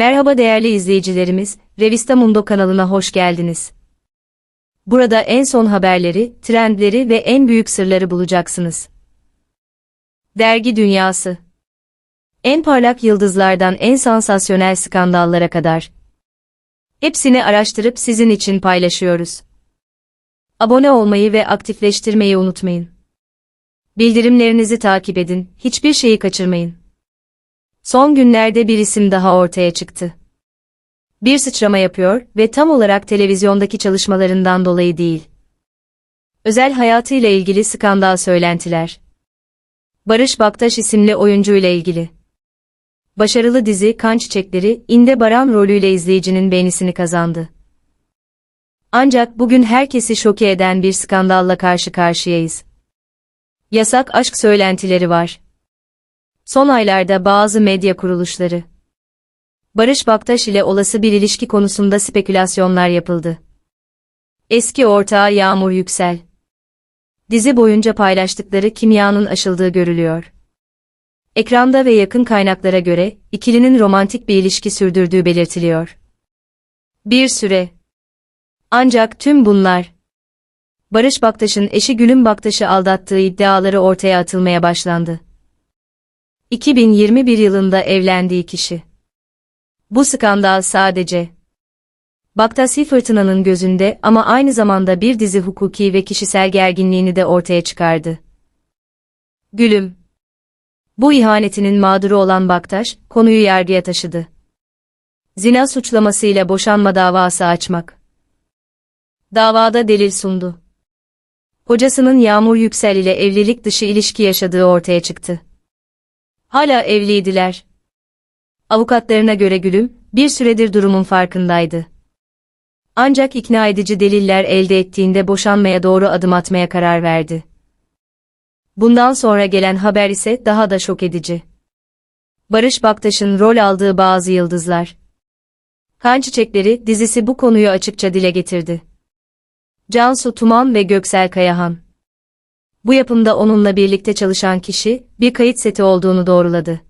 Merhaba değerli izleyicilerimiz, Revista Mundo kanalına hoş geldiniz. Burada en son haberleri, trendleri ve en büyük sırları bulacaksınız. Dergi dünyası. En parlak yıldızlardan en sansasyonel skandallara kadar. Hepsini araştırıp sizin için paylaşıyoruz. Abone olmayı ve aktifleştirmeyi unutmayın. Bildirimlerinizi takip edin, hiçbir şeyi kaçırmayın. Son günlerde bir isim daha ortaya çıktı. Bir sıçrama yapıyor ve tam olarak televizyondaki çalışmalarından dolayı değil. Özel hayatıyla ilgili skandal söylentiler. Barış Baktaş isimli oyuncuyla ilgili. Başarılı dizi Kan Çiçekleri, İnde Baran rolüyle izleyicinin beğenisini kazandı. Ancak bugün herkesi şoke eden bir skandalla karşı karşıyayız. Yasak aşk söylentileri var. Son aylarda bazı medya kuruluşları Barış Baktaş ile olası bir ilişki konusunda spekülasyonlar yapıldı. Eski ortağı Yağmur Yüksel Dizi boyunca paylaştıkları kimyanın aşıldığı görülüyor. Ekranda ve yakın kaynaklara göre ikilinin romantik bir ilişki sürdürdüğü belirtiliyor. Bir süre. Ancak tüm bunlar Barış Baktaş'ın eşi Gülüm Baktaş'ı aldattığı iddiaları ortaya atılmaya başlandı. 2021 yılında evlendiği kişi. Bu skandal sadece Baktasi Fırtına'nın gözünde ama aynı zamanda bir dizi hukuki ve kişisel gerginliğini de ortaya çıkardı. Gülüm Bu ihanetinin mağduru olan Baktaş, konuyu yargıya taşıdı. Zina suçlamasıyla boşanma davası açmak. Davada delil sundu. Hocasının Yağmur Yüksel ile evlilik dışı ilişki yaşadığı ortaya çıktı. Hala evliydiler. Avukatlarına göre Gülüm, bir süredir durumun farkındaydı. Ancak ikna edici deliller elde ettiğinde boşanmaya doğru adım atmaya karar verdi. Bundan sonra gelen haber ise daha da şok edici. Barış Baktaş'ın rol aldığı bazı yıldızlar. Kan Çiçekleri dizisi bu konuyu açıkça dile getirdi. Cansu Tuman ve Göksel Kayahan. Bu yapımda onunla birlikte çalışan kişi, bir kayıt seti olduğunu doğruladı.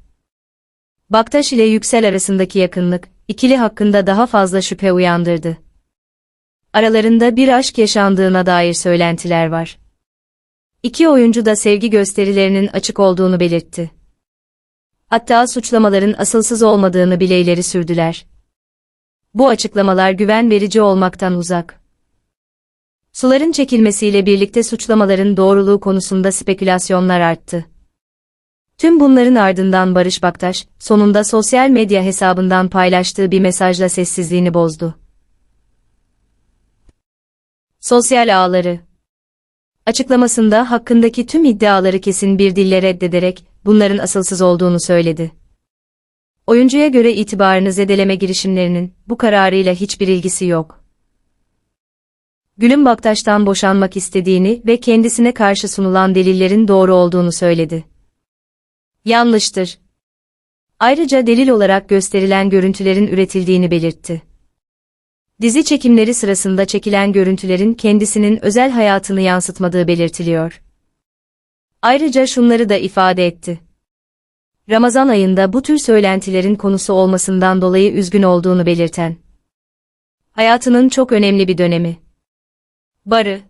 Baktaş ile Yüksel arasındaki yakınlık, ikili hakkında daha fazla şüphe uyandırdı. Aralarında bir aşk yaşandığına dair söylentiler var. İki oyuncu da sevgi gösterilerinin açık olduğunu belirtti. Hatta suçlamaların asılsız olmadığını bile ileri sürdüler. Bu açıklamalar güven verici olmaktan uzak. Suların çekilmesiyle birlikte suçlamaların doğruluğu konusunda spekülasyonlar arttı. Tüm bunların ardından Barış Baktaş, sonunda sosyal medya hesabından paylaştığı bir mesajla sessizliğini bozdu. Sosyal ağları Açıklamasında hakkındaki tüm iddiaları kesin bir dille reddederek, bunların asılsız olduğunu söyledi. Oyuncuya göre itibarını zedeleme girişimlerinin, bu kararıyla hiçbir ilgisi yok. Gülüm Baktaş'tan boşanmak istediğini ve kendisine karşı sunulan delillerin doğru olduğunu söyledi. Yanlıştır. Ayrıca delil olarak gösterilen görüntülerin üretildiğini belirtti. Dizi çekimleri sırasında çekilen görüntülerin kendisinin özel hayatını yansıtmadığı belirtiliyor. Ayrıca şunları da ifade etti. Ramazan ayında bu tür söylentilerin konusu olmasından dolayı üzgün olduğunu belirten. Hayatının çok önemli bir dönemi. Barı